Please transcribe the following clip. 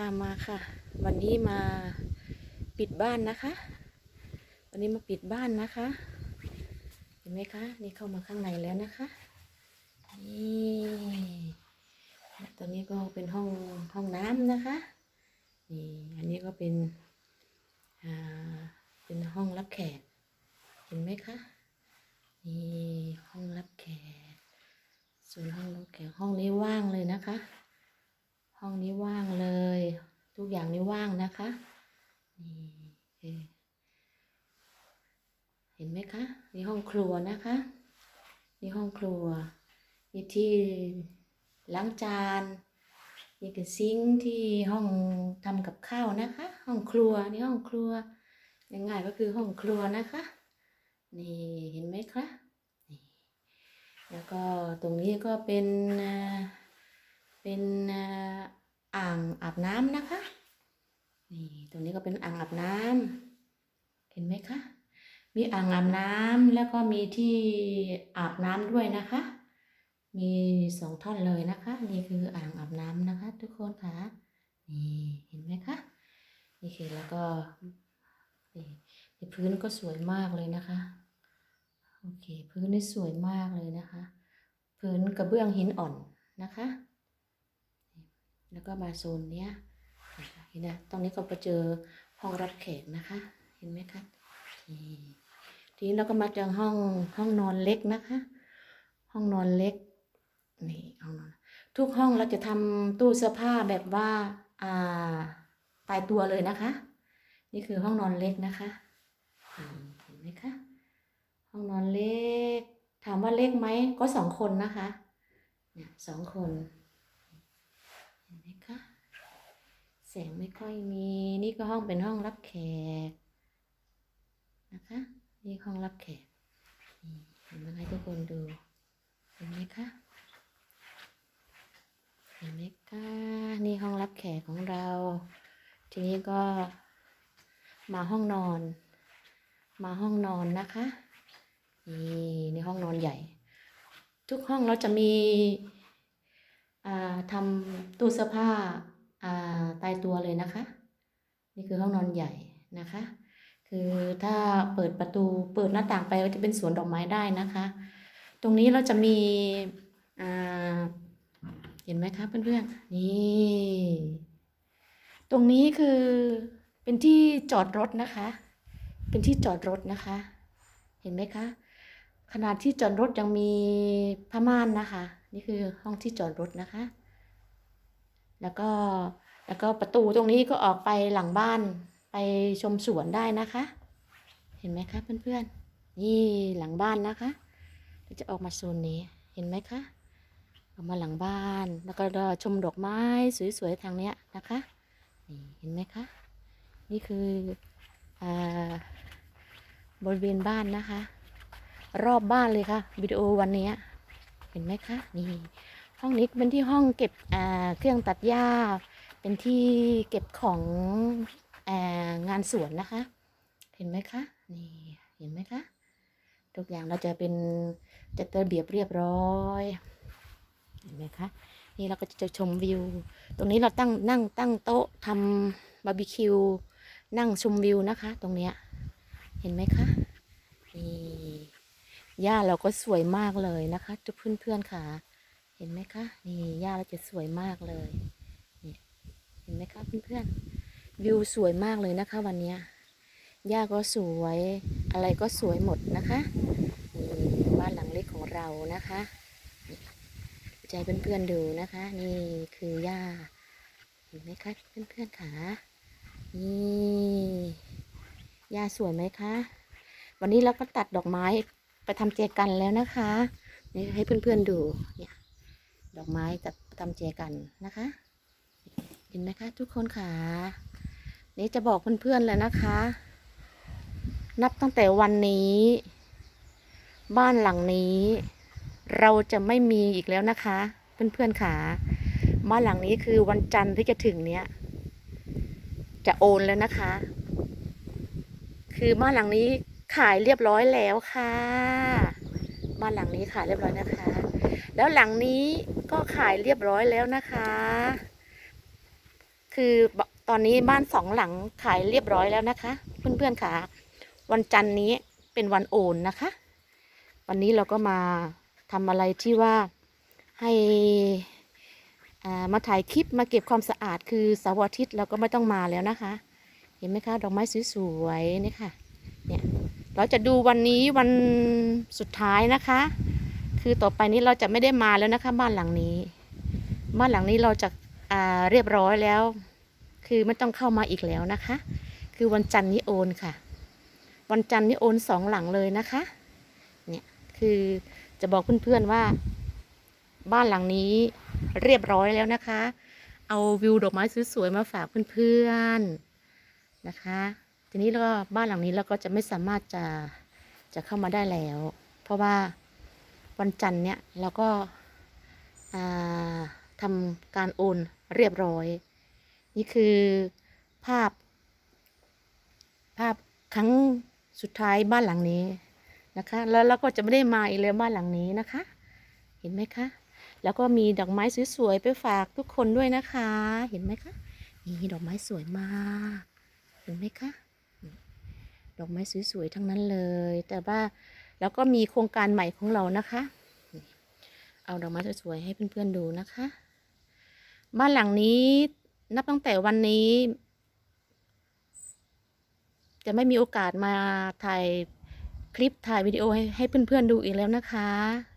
ค่ะมาค่ะ วันนี้มาปิดบ้านนะคะ วันนี้มาปิดบ้านนะคะ เห็นไหมคะ นี่เข้ามาข้างในแล้วนะคะนี่ตอนนี้ก็เป็นห้องห้องน้ำนะคะนี่อันนี้ก็เป็นอ่าเป็นห้องรับแขกเห็นไหมคะนี่ห้องรับแขกส่วนห้องรับแขกห้องนี้ว่างเลยนะคะ ห้องนี้ว่างเลย ทุกอย่างนี้ว่างนะคะนี่เห็นไหมคะนี่ห้องครัวนะคะนี่ห้องครัวนี่ที่ล้างจานนี่คือซิงที่ห้องทำกับข้าวนะคะ ห้องครัวนี่ห้องครัวง่ายๆก็คือห้องครัวนะคะนี่เห็นไหมคะนี่แล้วก็ตรงนี้ก็เป็น เป็นอ่างอาบน้ำนะคะ นี่ตรงนี้ก็เป็นอ่างอาบน้ำเห็นไหมคะ มีอ่างอาบน้ำแล้วก็มีที่อาบน้ำด้วยนะคะ มีสองท่อนเลยนะคะ นี่คืออ่างอาบน้ำนะคะ ทุกคนค่ะนี่เห็นไหมคะนี่คือแล้วก็นี่พื้นก็สวยมากเลยนะคะโอเค พื้นนี่สวยมากเลยนะคะ พื้นกระเบื้องหินอ่อนนะคะ แล้วก็มาโซนเนี้ยนะคะเห็นไหมตรงนี้ก็ไปเจอห้องรับแขกนะคะ เห็นไหมคะทีนี้เราก็มาเจอห้องห้องนอนเล็กนะคะ ห้องนอนเล็กนี่ห้องนอนทุกห้องเราจะทำตู้เสื้อผ้าแบบว่าอ่าตายตัวเลยนะคะ นี่คือห้องนอนเล็กนะคะเห็นไหมคะห้องนอนเล็ก ถามว่าเล็กไหมก็สองคนนะคะเนี่ยสองคน นไหมคะ แสงไม่ค่อยมี นี่ก็ห้องเป็นห้องรับแขกนะคะ นี่ห้องรับแขกเห็นไหมคะทุกคนดูเห็นไหมคะเห็นไหมคะนี่ห้องรับแขกของเรา ทีนี้ก็มาห้องนอน มาห้องนอนนะคะนี่ในห้องนอนใหญ่ ทุกห้องเราจะมี ทำตู้เสื้อผ้าตายตัวเลยนะคะ นี่คือห้องนอนใหญ่นะคะ คือถ้าเปิดประตูเปิดหน้าต่างไปก็จะเป็นสวนดอกไม้ได้นะคะ ตรงนี้เราจะมีอ่าเห็นไหมคะเพื่อนๆนี่ตรงนี้คือเป็นที่จอดรถนะคะ เป็นที่จอดรถนะคะ เห็นไหมคะขนาดที่จอดรถยังมีผ้าม่านนะคะ นี่คือห้องที่จอดรถนะคะ แล้วก็แล้วก็ประตูตรงนี้ก็ออกไปหลังบ้านไปชมสวนได้นะคะ เห็นไหมคะเพื่อนๆ นี่หลังบ้านนะคะจะออกมาโซนนี้เห็นไหมคะออกมาหลังบ้านแล้วก็ชมดอกไม้สวยๆทางเนี้ยนะคะนี่เห็นไหมคะนี่คืออบริเวณบ้านนะคะ รอบบ้านเลยค่ะวิดีโอวันนี้ ห็นไหมคะนี่ห้องนี้เป็นที่ห้องเก็บเครื่องตัดหญ้า เป็นที่เก็บขององานสวนนะคะ เห็นไหมคะนี่เห็นไหมคะทุกอย่างเราจะเป็นจัดระเบียบเรียบร้อยเห็นไหมคะนี่เราก็จะชมวิว ตรงนี้เราตั้งนั่งตั้งโต๊ะทำบาร์บีคิวนั่งชมวิวนะคะ ตรงเนี้ยเห็นไหมคะ หญ้าเราก็สวยมากเลยนะคะทุกเพื่อนๆค่ะ เห็นไหมคะ นี่หญ้าเราจะสวยมากเลยนี่เห็นไหมคะเพื่อนๆวิวสวยมากเลยนะคะ วันนี้หญ้าก็สวยอะไรก็สวยหมดนะคะนี่บ้านหลังเล็กของเรานะคะนี่จเพื่อนๆดูนะคะ นี่คือหญ้าเห็นไหมคะเพื่อนๆค่ะนี่หญ้าสวยไหมคะ วันนี้เราก็ตัดดอกไม้ ไปทำเจกันแล้วนะคะนี่ให้เพื่อนๆดูเนี่ยดอกไม้จะทำเจกันนะคะ เห็นไหมคะ ทุกคนค่ะ นี่จะบอกเพื่อนๆเลยนะคะ นับตั้งแต่วันนี้ บ้านหลังนี้ เราจะไม่มีอีกแล้วนะคะ เพื่อนๆค่ะบ้านหลังนี้คือวันจันทร์ที่จะถึงเนี้ยจะโอนแล้วนะคะ คือบ้านหลังนี้ ขายเรียบร้อยแล้วค่ะ บ้านหลังนี้ขายเรียบร้อยนะคะ แล้วหลังนี้ก็ขายเรียบร้อยแล้วนะคะ คือตอนนี้บ้านสองหลังขายเรียบร้อยแล้วนะคะ เพื่อนๆค่ะ วันจันทร์นี้เป็นวันโอนนะคะ วันนี้เราก็มาทำอะไรที่ว่าให้อ่ามาถ่ายคลิปมาเก็บความสะอาดคือเสาร์อาทิตย์เราก็ไม่ต้องมาแล้วนะคะ เห็นไหมคะดอกไม้สวยๆนี่ค่ะ เราจะดูวันนี้วันสุดท้ายนะคะ คือต่อไปนี้เราจะไม่ได้มาแล้วนะคะ บ้านหลังนี้ บ้านหลังนี้เราจะาเรียบร้อยแล้ว คือไม่ต้องเข้ามาอีกแล้วนะคะ คือวันจันทร์นี้โอนค่ะ วันจันทร์นี้โอนสองหลังเลยนะคะ เนี่ยคือจะบอกเพื่อนๆว่า บ้านหลังนี้เรียบร้อยแล้วนะคะ เอาวิวดอกไม้สวยๆมาฝากเพื่อนๆนะคะ ทีนี้เราก็บ้านหลังนี้เราก็จะไม่สามารถจะจะเข้ามาได้แล้ว เพราะว่าวันจันทร์เนี่ยเราก็อ่าทำการโอนเรียบร้อย นี่คือภาพ ภาพครั้งสุดท้ายบ้านหลังนี้นะคะ แล้วเราก็จะไม่ได้มาอีกแล้วบ้านหลังนี้นะคะ เห็นไหมคะ แล้วก็มีดอกไม้สวยๆไปฝากทุกคนด้วยนะคะ เห็นไหมคะนี่ดอกไม้สวยมาก เห็นไหมคะ ดอกไม้สวยๆทั้งนั้นเลย แต่ว่าแล้วก็มีโครงการใหม่ของเรานะคะ เอาดอกไม้สวยๆให้เพื่อนๆดูนะคะ บ้านหลังนี้นับตั้งแต่วันนี้ จะไม่มีโอกาสมาถ่ายคลิปถ่ายวิดีโอให้ให้เพื่อนๆดูอีกแล้วนะคะ